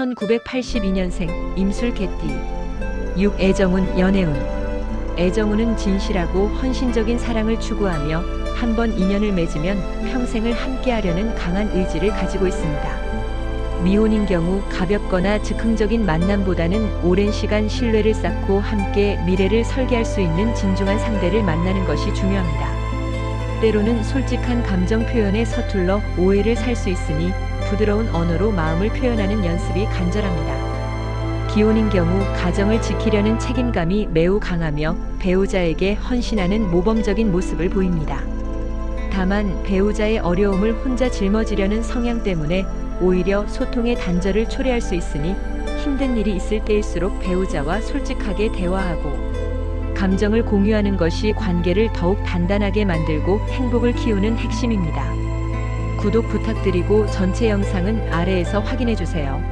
1982년생 임술개띠 6. 애정운 연애운 애정운은 진실하고 헌신적인 사랑을 추구하며 한 번 인연을 맺으면 평생을 함께하려는 강한 의지를 가지고 있습니다. 미혼인 경우 가볍거나 즉흥적인 만남보다는 오랜 시간 신뢰를 쌓고 함께 미래를 설계할 수 있는 진중한 상대를 만나는 것이 중요합니다. 때로는 솔직한 감정 표현에 서툴러 오해를 살 수 있으니 부드러운 언어로 마음을 표현하는 연습이 간절합니다. 기혼인 경우 가정을 지키려는 책임감이 매우 강하며 배우자에게 헌신하는 모범적인 모습을 보입니다. 다만 배우자의 어려움을 혼자 짊어지려는 성향 때문에 오히려 소통의 단절을 초래할 수 있으니 힘든 일이 있을 때일수록 배우자와 솔직하게 대화하고 감정을 공유하는 것이 관계를 더욱 단단하게 만들고 행복을 키우는 핵심입니다. 구독 부탁드리고 전체 영상은 아래에서 확인해 주세요.